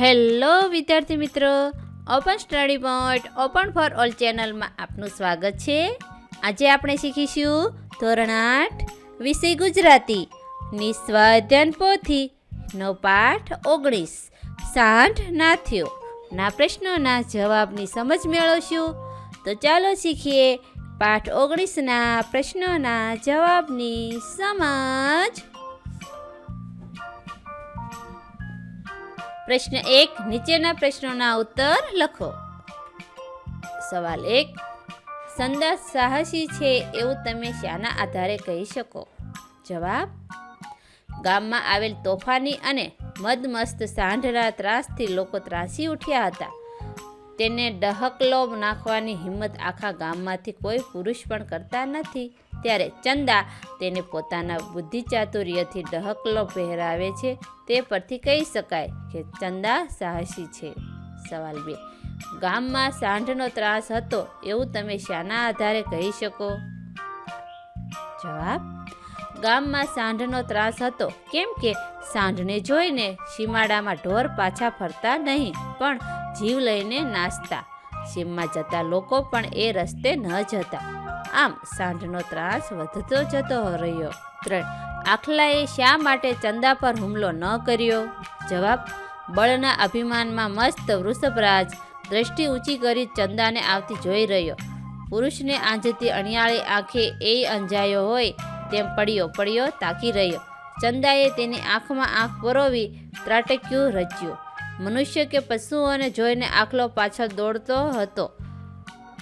Hello વિદ્યાર્થી મિત્રો, open study point, open for all ચેનલમાં આપનું સ્વાગત છે. આજે આપણે શીખીશું ધોરણ આઠ, વિષય ગુજરાતી, નિસ્વાધ્યન પોથી, નો પાઠ ઓગણીસ, સાઠ નાથ્યો ના પ્રશ્નોના જવાબની સમજ મેળવશું. તો ચાલો શીખીએ પાઠ ઓગણીસના પ્રશ્નોના જવાબની સમજ. પ્રશ્ન એક, નીચેના પ્રશ્નોના ઉત્તર લખો. સવાલ એક, સંદાસ સાહસી છે એવું તમે શાના આધારે કહી શકો? જવાબ, ગામમાં આવેલ તોફાની અને મદમસ્ત સાંઢરા ત્રાસથી લોકો ત્રાસી ઉઠ્યા હતા. તેને ડહકલો નાખવાની હિંમત આખા ગામમાંથી કોઈ પુરુષ પણ કરતા નથી. ત્યારે ચંદા તેને પોતાના બુદ્ધિ ચાતુર્યથી ડહકલો પહેરાવે છે. તે પરથી કહી શકાય કે ચંદા સાહસી છે. સવાલ બે. ગામમાં સાંઢનો ત્રાસ હતો એવું તમે શાના આધારે કહી શકો? જવાબ. ગામમાં સાંઢનો ત્રાસ હતો. કેમ કે સાંઢને જોઈને સીમાડામાં ઢોર પાછા ફરતા નહીં, પણ જીવ લઈને નાચતા સીમમાં જતા લોકો પણ એ રસ્તે ન જતા. આમ સાંઢનો ત્રાસ વધતો જતો રહ્યો. ત્રણ આખલાએ શા માટે ચંદા પર હુમલો ન કર્યો? જવાબ, બળના અભિમાનમાં મસ્ત વૃષભરાજ દ્રષ્ટિ ઊંચી કરી ચંદાને આવતી જોઈ રહ્યો. પુરુષને આંજતી અણિયાળી આંખે એ અંજાયો હોય તેમ પડ્યો પડ્યો તાકી રહ્યો. ચંદાએ તેની આંખમાં આંખ પરોવી ત્રાટક્યું રચ્યું. મનુષ્ય કે પશુઓને જોઈને આખલો પાછળ દોડતો હતો.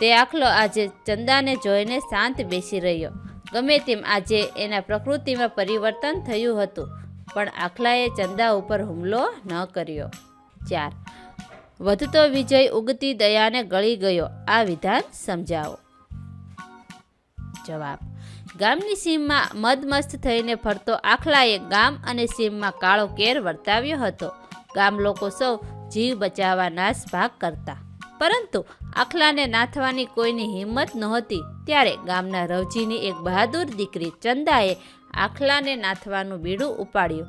તે આખલો આજે ચંદાને જોઈને શાંત બેસી રહ્યો. ગમે તેમ આજે એના પ્રકૃતિમાં પરિવર્તન થયું હતું, પણ આખલાએ ચંદા ઉપર હુમલો ન કર્યો. ચાર. વધતો વિજય ઉગતી દયાને ગળી ગયો. આ વિધાન સમજાવો. જવાબ. ગામની સીમમાં મદમસ્ત થઈને ફરતો આખલાએ ગામ અને સીમમાં કાળો કેર વર્તાવ્યો હતો. ગામ લોકો સૌ જીવ બચાવવા નાશ ભાગ કરતા. પરંતુ આખલાને નાથવાની કોઈની હિંમત નહોતી. ત્યારે ગામના રવજીની એક બહાદુર દીકરી ચંદાએ આખલાને નાથવાનું બીડું ઉપાડ્યું.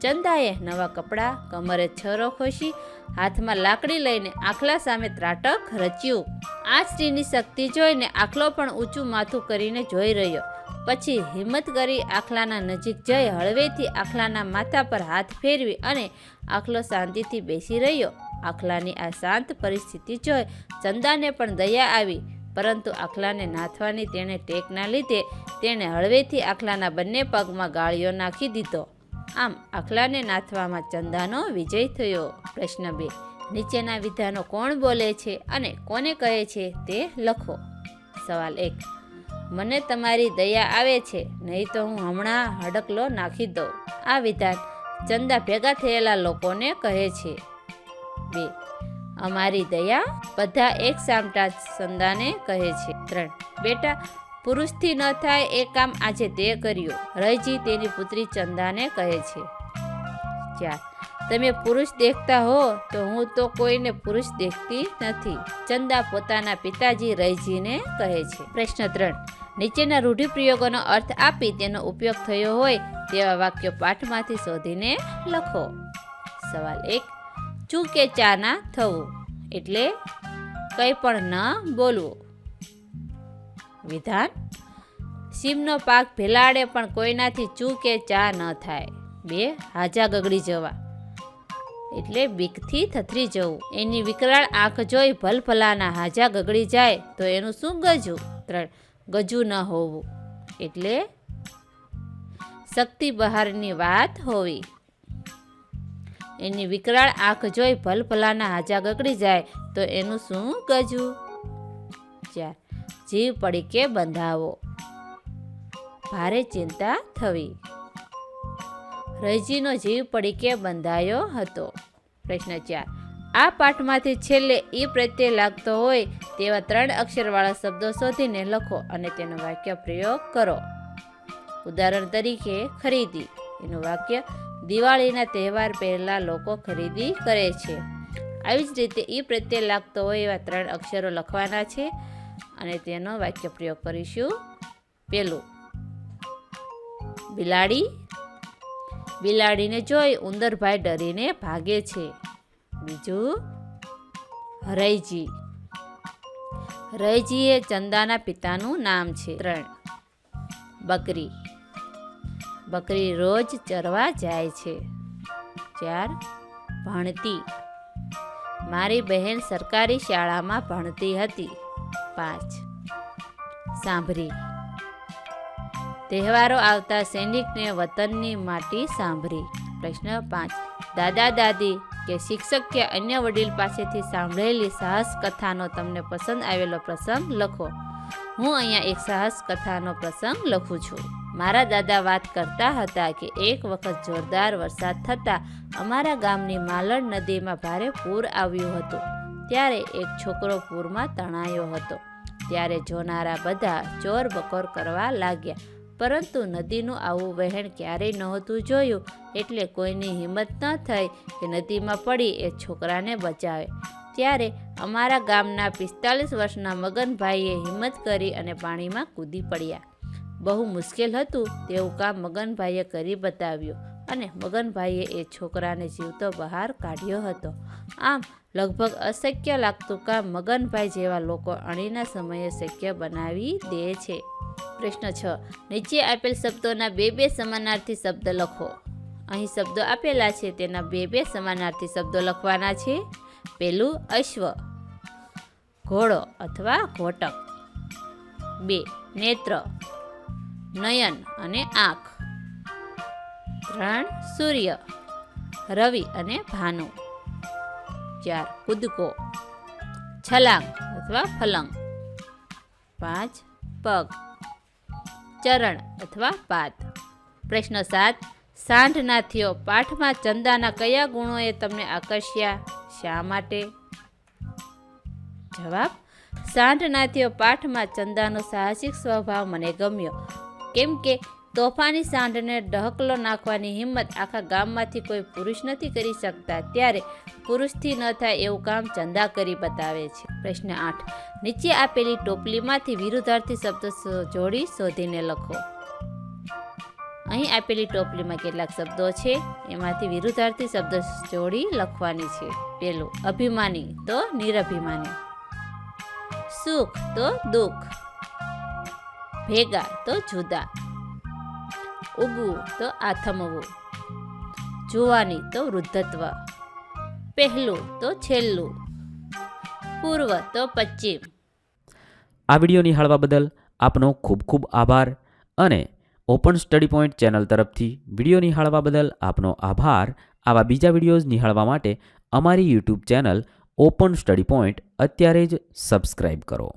ચંદાએ નવા કપડાં, કમરે છરો ખોશી, હાથમાં લાકડી લઈને આખલા સામે ત્રાટક રચ્યું. આ સ્ત્રીની શક્તિ જોઈને આખલો પણ ઊંચું માથું કરીને જોઈ રહ્યો. પછી હિંમત કરી આખલાના નજીક જઈ હળવેથી આખલાના માથા પર હાથ ફેરવી અને આખલો શાંતિથી બેસી રહ્યો. આખલાની આ શાંત પરિસ્થિતિ જોઈ ચંદાને પણ દયા આવી. પરંતુ આખલાને નાથવાની તેણે ટેકના લીધે તેણે હળવેથી આખલાના બંને પગમાં ગાળીઓ નાખી દીધો. આમ આખલાને નાથવામાં ચંદાનો વિજય થયો. પ્રશ્ન બે. નીચેના વિધાનો કોણ બોલે છે અને કોને કહે છે તે લખો. સવાલ એક. મને તમારી દયા આવે છે, નહીં તો હું હમણાં હડકલો નાખી દઉં. આ વિધાન ચંદા ભેગા થયેલા લોકોને કહે છે. બે. અમારી દયા બધા એક સામટા ચંદાને કહે છે. ત્રણ. બેટા, પુરુષથી ન થાય એ કામ આજે તે કર્યું. રયજી તેની પુત્રી ચંદાને કહે છે. ચાર. તમે પુરુષ દેખતા હો તો હું તો કોઈને પુરુષ દેખતી નથી. ચંદા પોતાના પિતાજી રયજીને કહે છે. પ્રશ્ન ત્રણ. નીચેના રૂઢિપ્રયોગોનો અર્થ આપી તેનો ઉપયોગ થયો હોય તેવા વાક્યો પાઠમાંથી શોધીને લખો. સવાલ એક. ચૂ કે ચા ના થવું? એટલે કંઈ પણ ન બોલવું. વિધાન? સીમનો પાક ભેલાડે પણ કોઈનાથી ચૂ કે ચા ન થાય. બે હાજા ગગડી જવા. એટલે બીકથી થથરી જવું. એની વિકરાળ આંખ જોઈ ભલભલાના હાજા ગગડી જાય તો એનું શું ગજું? ત્રણ. ગજું ન હોવું. એટલે શક્તિ બહારની વાત હોવી. એની વિકરાળ આંખ જોઈ ભલભલાના હાજા ગગડી જાય, તો એનું શું ગજવું? ચાર જીવ પડી કે બંધાવો? ભારે ચિંતા થવી. રયજીનો જીવ પડીકે બંધાયો હતો. પ્રશ્ન ચાર, આ પાઠમાંથી છેલ્લે એ પ્રત્યે લાગતો હોય તેવા ત્રણ અક્ષરવાળા શબ્દો શોધીને લખો અને તેનો વાક્ય પ્રયોગ કરો. ઉદાહરણ તરીકે, ખરીદી. એનું વાક્ય દિવાળીના તહેવાર પહેલાં લોકો ખરીદી કરે છે. આવી જ રીતે એ પ્રત્યે લાગતો હોય એવા ત્રણ અક્ષરો લખવાના છે અને તેનો વાક્ય પ્રયોગ કરીશું. પેલું બિલાડી, બિલાડીને જોઈ ઉંદરભાઈ ડરીને ભાગે છે. બીજું રૈજી રૈજી એ ચંદાના પિતાનું નામ છે. ત્રણ, બકરી. બકરી રોજ ચરવા જાય છે. ચાર, ભણતી. મારી બહેન સરકારી શાળામાં ભણતી હતી. પાંચ, સાંભળી. તહેવારો આવતા સૈનિકને વતનની માટી સાંભળી. પ્રશ્ન પાંચ, દાદા, દાદી કે શિક્ષક કે અન્ય વડીલ પાસેથી સાંભળેલી સાહસ કથાનો તમને પસંદ આવેલો પ્રસંગ લખો. હું અહીંયા એક સાહસ કથાનો પ્રસંગ લખું છું. મારા દાદા વાત કરતા હતા કે એક વખત જોરદાર વરસાદ થતાં અમારા ગામની માલણ નદીમાં ભારે પૂર આવ્યું હતું. ત્યારે એક છોકરો પૂરમાં તણાયો હતો. ત્યારે જોનારા બધા ચોર બકોર કરવા લાગ્યા. પરંતુ નદીનું આવું વહેણ ક્યારેય નહોતું જોયું, એટલે કોઈની હિંમત ન થઈ કે નદીમાં પડી એ છોકરાને બચાવે. ત્યારે અમારા ગામના પિસ્તાલીસ વર્ષના મગનભાઈએ હિંમત કરી અને પાણીમાં કૂદી પડ્યા. બહુ મુશ્કેલ હતું તેવું કામ મગનભાઈએ કરી બતાવ્યું અને મગનભાઈએ એ છોકરાને જીવતો બહાર કાઢ્યો હતો. આમ લગભગ અશક્ય લાગતું કામ મગનભાઈ જેવા લોકો અણીના સમયે શક્ય બનાવી દે છે. પ્રશ્ન છ. નીચે આપેલ શબ્દોના બે બે સમાનાર્થી શબ્દ લખો. અહીં શબ્દો આપેલા છે તેના બે બે સમાનાર્થી શબ્દો લખવાના છે. પેલું અશ્વ, ઘોડો અથવા ઘોટક. બે, નેત્ર. નયન અને આંખ. ત્રણ સૂર્ય, રવિ અને ભાનુ. ચાર કૂદકો, છલાંગ અથવા ફલંગ. પાંચ પગ, ચરણ અથવા પાત પ્રશ્ન સાત સાંઢનાથીઓ પાઠમાં ચંદાના કયા ગુણોએ તમને આકર્ષ્યા? શા માટે? જવાબ સાંઢનાથીઓ પાઠમાં ચંદાનો સાહસિક સ્વભાવ મને ગમ્યો. કેમ કે તોફાની સાંઢને ઢહકલો નાખવાની હિંમત આખા ગામમાંથી કોઈ પુરુષ નથી કરી શકતા. ત્યારે પુરુષથી ન થાય એવું કામ ચંદા કરી બતાવે છે. પ્રશ્ન આઠ. નીચે આપેલી ટોપલીમાંથી વિરુદ્ધાર્થી શબ્દ જોડી શોધીને લખો. અહીં આપેલી ટોપલીમાં કેટલાક શબ્દો છે, એમાંથી વિરુદ્ધાર્થી શબ્દ જોડી લખવાની છે. પેલું અભિમાની તો નિરભિમાની. સુખ તો દુઃખ. ભેગા તો જુદા. ઉગવું તો આથમવું. જુવાની તો વૃદ્ધત્વ. પહેલું તો છેલ્લું. પૂર્વ તો પશ્ચિમ. આ વીડિયો નિહાળવા બદલ આપનો ખૂબ ખૂબ આભાર અને ઓપન સ્ટડી પોઈન્ટ ચેનલ તરફથી વીડિયો નિહાળવા બદલ આપનો આભાર. આવા બીજા વિડીયોઝ નિહાળવા માટે અમારી YouTube channel open study point અત્યારે જ સબસ્ક્રાઈબ કરો.